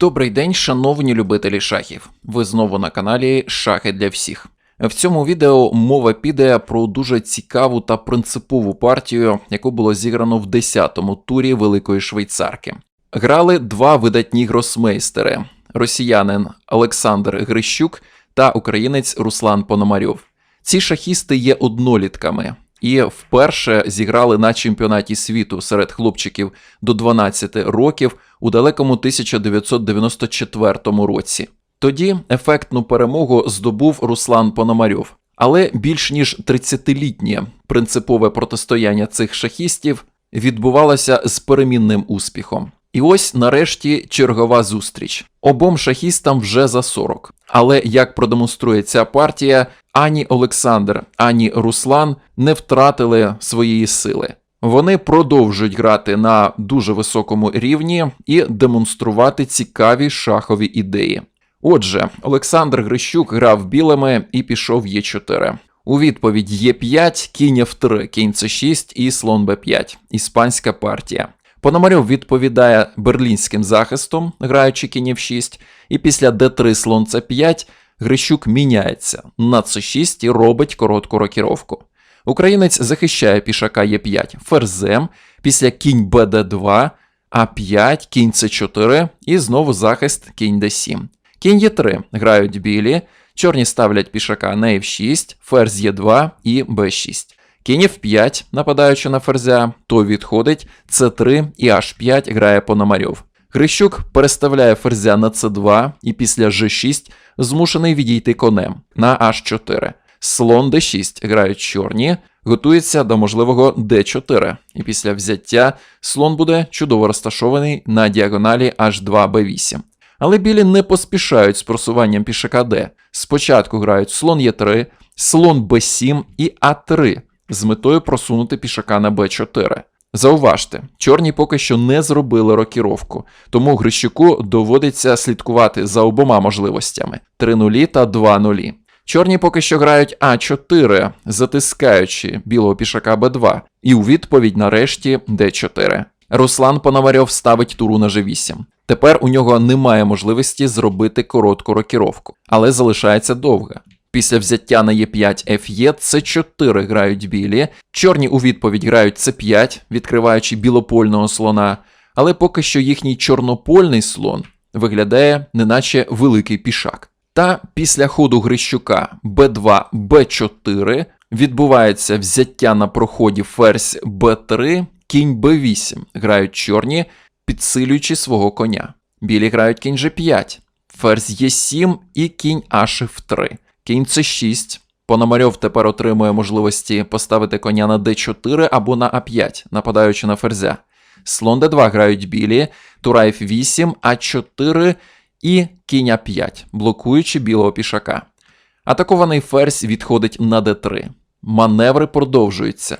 Добрий день, шановні любителі шахів. Ви знову на каналі Шахи для всіх. В цьому відео мова піде про дуже цікаву та принципову партію, яку було зіграно в 10-му турі Великої Швейцарки. Грали два видатні гросмейстери: росіянин Олександр Грищук та українець Руслан Пономарьов. Ці шахісти є однолітками і вперше зіграли на чемпіонаті світу серед хлопчиків до 12 років у далекому 1994 році. Тоді ефектну перемогу здобув Руслан Пономарьов. Але більш ніж 30-літнє принципове протистояння цих шахістів відбувалося з перемінним успіхом. І ось нарешті чергова зустріч. Обом шахістам вже за 40. Але як продемонструє ця партія, ані Олександр, ані Руслан не втратили своєї сили. Вони продовжують грати на дуже високому рівні і демонструвати цікаві шахові ідеї. Отже, Олександр Грищук грав білими і пішов Е4. У відповідь Е5, кінь F3, кінь С6 і слон Б5. Іспанська партія. Пономарьов відповідає берлінським захистом, граючи кінь F6, і після d3 слон С5 Грищук міняється на С6 і робить коротку рокіровку. Українець захищає пішака Е5 ферзем, після кінь БД2, А5, кінь С4 і знову захист кінь Д7. Кінь Е3 грають білі, чорні ставлять пішака на F6, ферзь Е2 і Б6. Кінь F5, нападаючи на ферзя, то відходить С3 і H5 грає Пономарьов. Грищук переставляє ферзя на С2 і після G6 змушений відійти конем на H4. Слон d6 грають чорні, готується до можливого d4, і після взяття слон буде чудово розташований на діагоналі H2b8. Але білі не поспішають з просуванням пішака d. Спочатку грають слон Е3, слон b7 і А3 з метою просунути пішака на b4. Зауважте, чорні поки що не зробили рокіровку, тому Грищуку доводиться слідкувати за обома можливостями 3-0 та 2-0. Чорні поки що грають А4, затискаючи білого пішака Б2, і у відповідь нарешті Д4. Руслан Пономарьов ставить туру на G8. Тепер у нього немає можливості зробити коротку рокіровку, але залишається довга. Після взяття на Е5 Ф'є С4 грають білі, чорні у відповідь грають С5, відкриваючи білопольного слона, але поки що їхній чорнопольний слон виглядає неначе великий пішак. Та після ходу Грищука Б2, Б4 відбувається взяття на проході ферзь Б3, кінь Б8 грають чорні, підсилюючи свого коня. Білі грають кінь G5, ферзь Е7 і кінь H3. Кінь С6. Пономарьов тепер отримує можливості поставити коня на d4 або на А5, нападаючи на ферзя. Слон d2 грають білі, тура F8, А4 і кінь А5, блокуючи білого пішака. Атакований ферзь відходить на d3. Маневри продовжуються.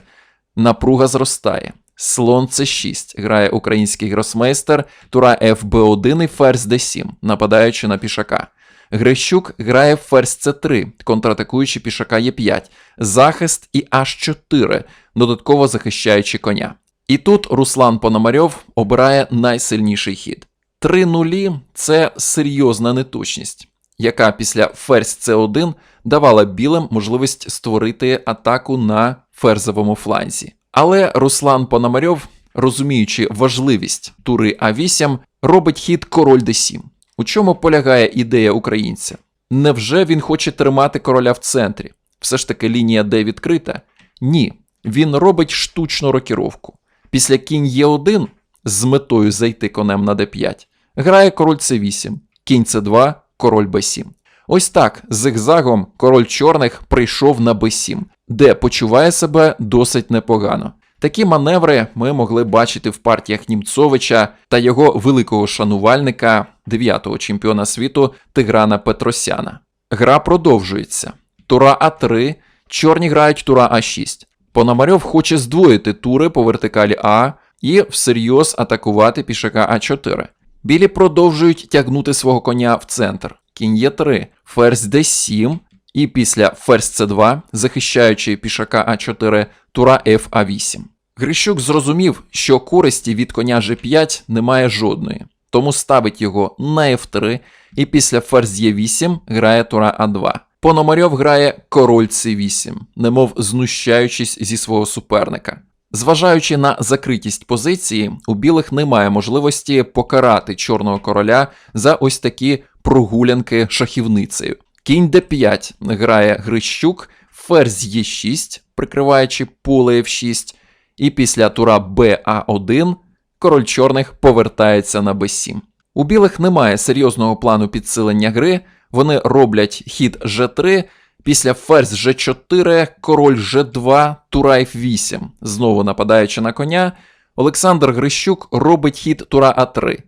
Напруга зростає. Слон С6 грає український гросмейстер, тура ФБ1 і ферзь d7, нападаючи на пішака. Грищук грає ферзь С3, контратакуючи пішака Е5, захист і H4, додатково захищаючи коня. І тут Руслан Пономарьов обирає найсильніший хід. 3 нулі це серйозна неточність, яка після ферзь С1 давала білим можливість створити атаку на ферзовому фланзі. Але Руслан Пономарьов, розуміючи важливість тури А8, робить хід король d7. У чому полягає ідея українця? Невже він хоче тримати короля в центрі? Все ж таки лінія Д відкрита? Ні. Він робить штучну рокіровку. Після кінь Е1 з метою зайти конем на d5, грає король С8, кінь С2, король Б7. Ось так, зигзагом король чорних прийшов на Б7, де почуває себе досить непогано. Такі маневри ми могли бачити в партіях Німцовича та його великого шанувальника, 9-го чемпіона світу Тиграна Петросяна. Гра продовжується. Тура А3, чорні грають тура А6. Пономарьов хоче здвоїти тури по вертикалі А і всерйоз атакувати пішака А4. Білі продовжують тягнути свого коня в центр. Кінь Е3, ферзь Д7, і після ферзь С2, захищаючи пішака А4, тура Ф8. Грищук зрозумів, що користі від коня G5 немає жодної. тому ставить його на F3 і після ферзь Е8 грає тура А2. Пономарьов грає король С8, немов знущаючись зі свого суперника. Зважаючи на закритість позиції, у білих немає можливості покарати чорного короля за ось такі прогулянки шахівницею. Кінь d5 грає Грищук, ферзь Е6, прикриваючи поле F6, і після тура БА1 король чорних повертається на Б7. У білих немає серйозного плану підсилення гри, вони роблять хід G3, після ферзь G4, король G2, тура F8. Знову нападаючи на коня, Олександр Грищук робить хід тура А3.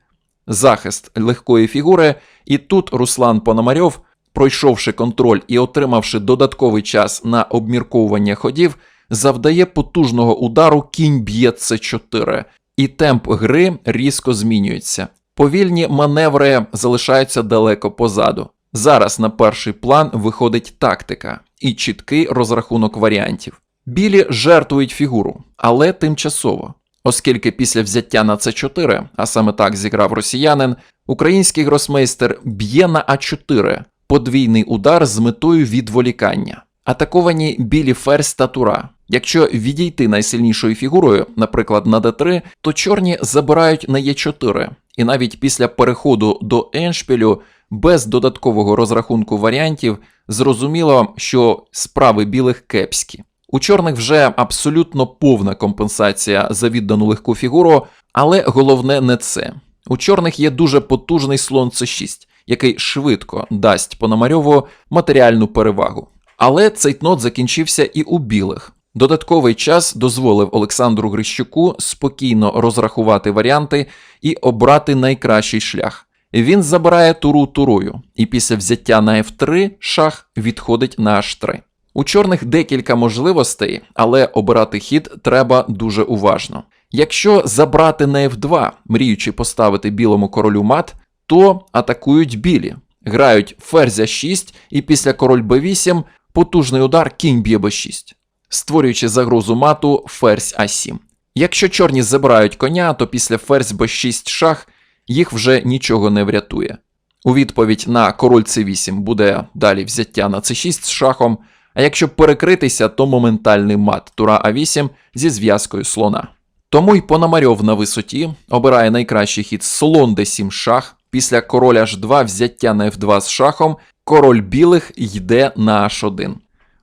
Захист легкої фігури, і тут Руслан Пономарьов, пройшовши контроль і отримавши додатковий час на обмірковування ходів, завдає потужного удару кінь б'є С4, і темп гри різко змінюється. Повільні маневри залишаються далеко позаду. Зараз на перший план виходить тактика і чіткий розрахунок варіантів. Білі жертвують фігуру, але тимчасово. Оскільки після взяття на С4, а саме так зіграв росіянин, український гросмейстер б'є на А4 подвійний удар з метою відволікання. Атаковані білі ферзь та тура. Якщо відійти найсильнішою фігурою, наприклад, на d3, то чорні забирають на Е4, і навіть після переходу до еншпілю без додаткового розрахунку варіантів зрозуміло, що справи білих кепські. У чорних вже абсолютно повна компенсація за віддану легку фігуру, але головне не це. У чорних є дуже потужний слон С6, який швидко дасть Пономарьову матеріальну перевагу. Але цейтнот закінчився і у білих. Додатковий час дозволив Олександру Грищуку спокійно розрахувати варіанти і обрати найкращий шлях. Він забирає туру турою, і після взяття на F3 шах відходить на H3. У чорних декілька можливостей, але обирати хід треба дуже уважно. Якщо забрати на F2, мріючи поставити білому королю мат, то атакують білі, грають ферзя 6 і після король b8 потужний удар кінь б'є b6, створюючи загрозу мату ферзь а7. Якщо чорні забирають коня, то після ферзь b6 шах їх вже нічого не врятує. У відповідь на король c8 буде далі взяття на c6 з шахом, а якщо перекритися, то моментальний мат тура а8 зі зв'язкою слона. Тому й Пономарьов на висоті обирає найкращий хід слон d7 шах, після короля h2 взяття на f2 з шахом, король білих йде на h1.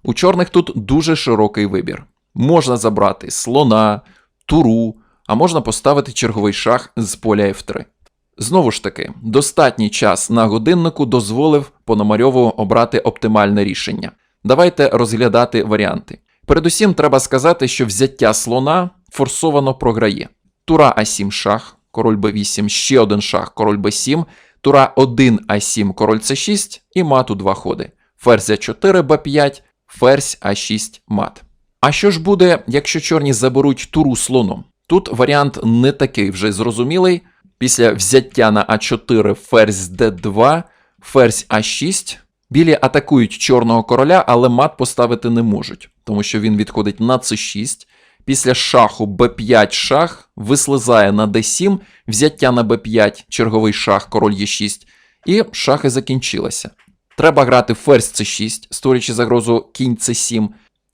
У чорних тут дуже широкий вибір. Можна забрати слона, туру, а можна поставити черговий шах з поля f3. Знову ж таки, достатній час на годиннику дозволив Пономарьову обрати оптимальне рішення. Давайте розглядати варіанти. Передусім, треба сказати, що взяття слона форсовано програє. Тура А7 шах, король Б8, ще один шах, король Б7, тура 1 А7, король С6 і мат у два ходи. Ферзь А4, Б5, ферзь А6 мат. А що ж буде, якщо чорні заберуть туру слоном? Тут варіант не такий вже зрозумілий. Після взяття на А4 ферзь Д2, ферзь А6. Білі атакують чорного короля, але мат поставити не можуть, тому що він відходить на С6. Після шаху Б5 шах вислизає на Д7, взяття на Б5, черговий шах, король Е6, і шахи закінчилися. Треба грати ферзь С6, створюючи загрозу кінь С7,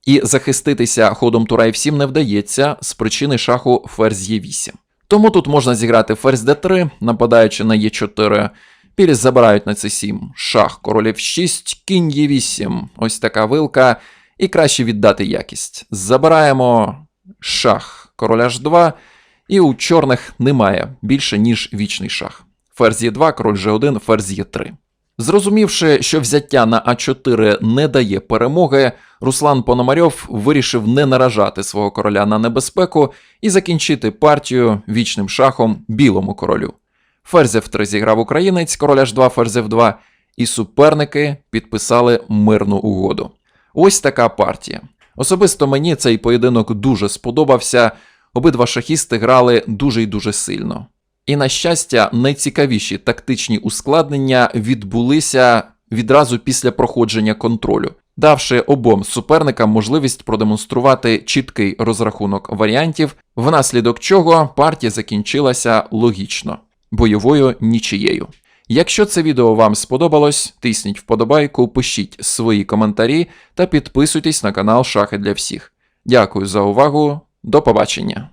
і захиститися ходом тура F7 не вдається з причини шаху ферзь Е8. Тому тут можна зіграти ферзь d3, нападаючи на Е4. Білі забирають на c7 шах, король f6, кінь Е8. Ось така вилка. І краще віддати якість. Забираємо шах, король h2, і у чорних немає більше, ніж вічний шах. Ферзь Е2, король G1, ферзь Е3. Зрозумівши, що взяття на А4 не дає перемоги, Руслан Пономарьов вирішив не наражати свого короля на небезпеку і закінчити партію вічним шахом білому королю. Ферзь F3 зіграв українець, король H2, ферзь F2, і суперники підписали мирну угоду. Ось така партія. Особисто мені цей поєдинок дуже сподобався. Обидва шахісти грали дуже й дуже сильно. І, на щастя, найцікавіші тактичні ускладнення відбулися відразу після проходження контролю, давши обом суперникам можливість продемонструвати чіткий розрахунок варіантів, внаслідок чого партія закінчилася логічно. бойовою нічиєю. Якщо це відео вам сподобалось, тисніть вподобайку, пишіть свої коментарі та підписуйтесь на канал Шахи для всіх. Дякую за увагу, до побачення!